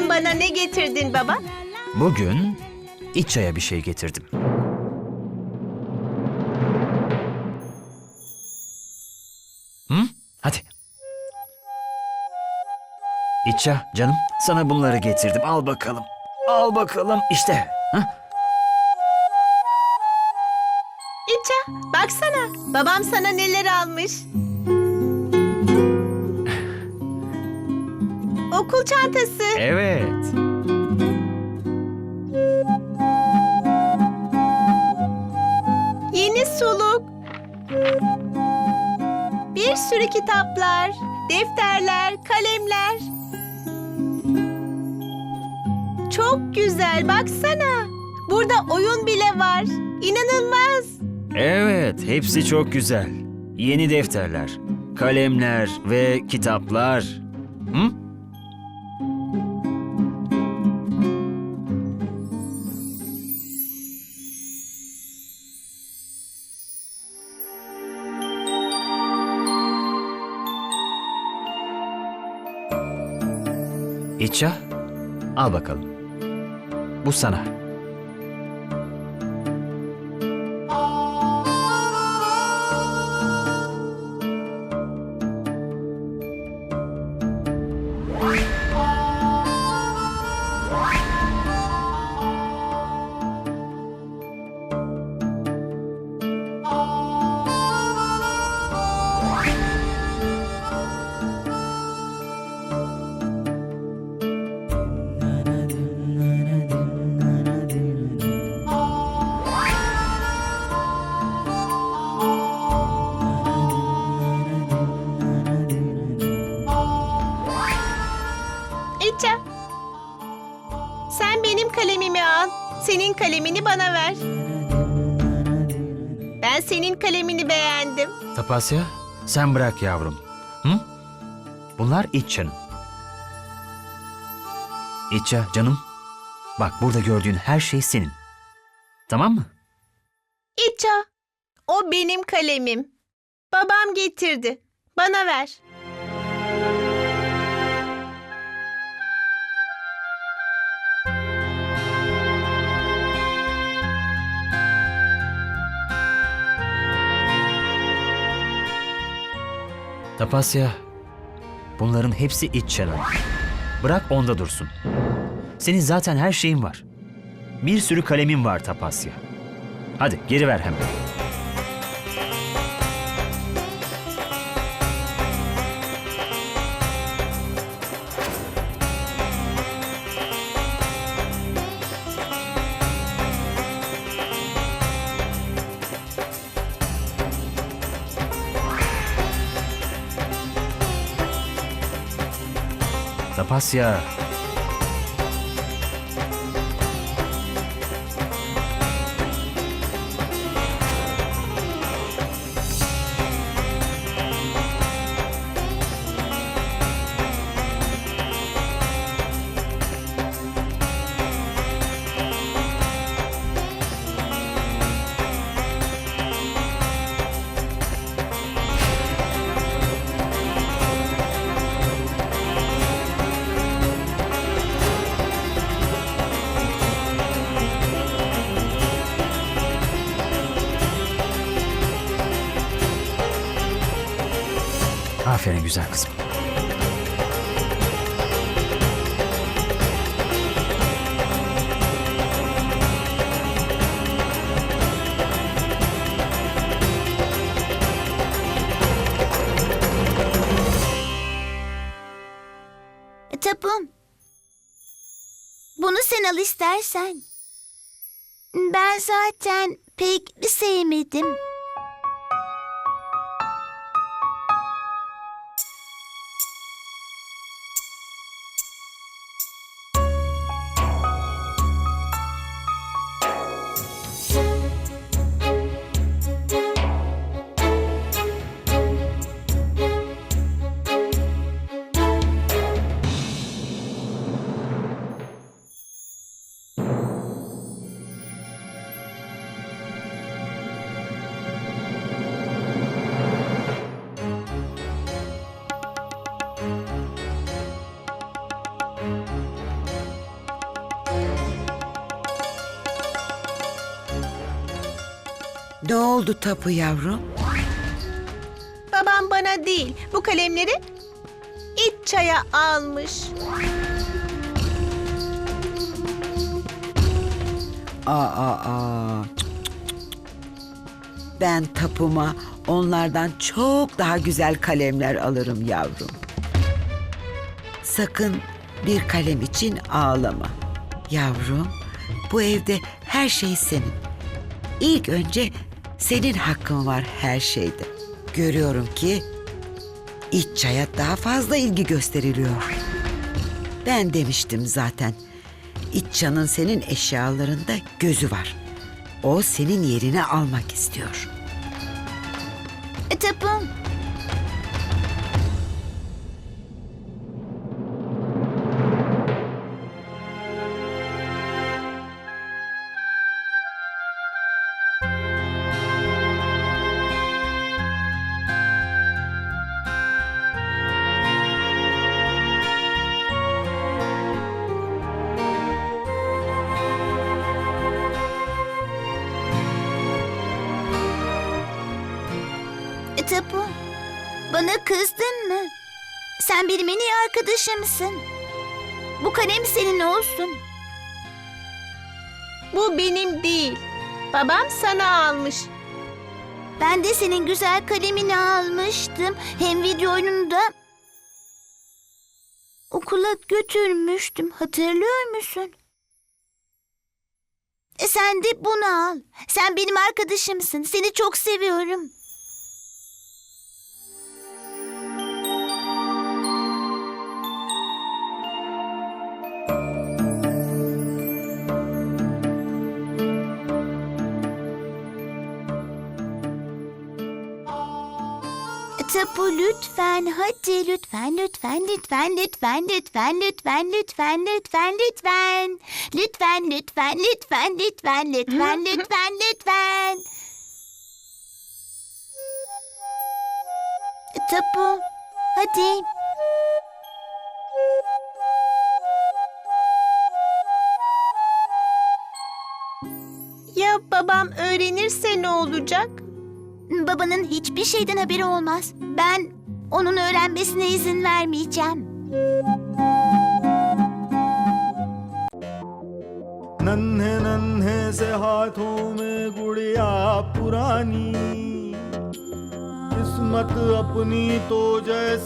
bana ne getirdin baba? Bugün İça'ya bir şey getirdim. Hı? Hadi. İça canım sana bunları getirdim. Al bakalım. Al bakalım işte. Hı? İça, baksana. Babam sana neler almış. Okul çantası. Evet. Yeni suluk. Bir sürü kitaplar, defterler, kalemler. Çok güzel, baksana. Burada oyun bile var. İnanılmaz. Evet, hepsi çok güzel. Yeni defterler, kalemler ve kitaplar. Hı? İça, al bakalım. Bu sana. İça. Sen benim kalemimi al. Senin kalemini bana ver. Ben senin kalemini beğendim. Tapasya, sen bırak yavrum. Hı? Bunlar İça'nın. İça, canım. Bak burada gördüğün her şey senin. Tamam mı? İça. O benim kalemim. Babam getirdi. Bana ver. Tapasya, bunların hepsi İça'nın. Bırak onda dursun. Senin zaten her şeyin var. Bir sürü kalemin var Tapasya. Hadi geri ver hemen. Tapasya. Aferin güzel kızım. Tapum. Bunu sen al istersen. Ben zaten pek sevmedim. Ne oldu Tapu yavrum? Babam bana değil, bu kalemleri iç çaya almış. Aa, aa, aa. Cık, cık, cık, cık. Ben tapuma onlardan çok daha güzel kalemler alırım yavrum. Sakın bir kalem için ağlama. Yavrum, bu evde her şey senin. İlk önce senin hakkın var her şeyde. Görüyorum ki iç çaya daha fazla ilgi gösteriliyor. Ben demiştim zaten. İtça'nın senin eşyalarında gözü var. O senin yerini almak istiyor. E, Tapum. Tapu, bana kızdın mı? Sen benim en iyi arkadaşımsın. Bu kalem senin olsun. Bu benim değil. Babam sana almış. Ben de senin güzel kalemini almıştım. Hem video oyununu da okula götürmüştüm. Hatırlıyor musun? E sen de bunu al. Sen benim arkadaşımsın. Seni çok seviyorum. Tapu lütfen hadi lütfen lütfen lütfen lütfen lütfen lütfen lütfen lütfen lütfen lütfen lütfen lütfen lütfen lütfen lütfen lütfen Tapu hadi Ya babam öğrenirse ne olacak? babanın hiçbir şeyden haberi olmaz. Ben onun öğrenmesine izin vermeyeceğim. नन्हे नन्हे से हाथों में गुड़िया पुरानी किस्मत अपनी तो जैसे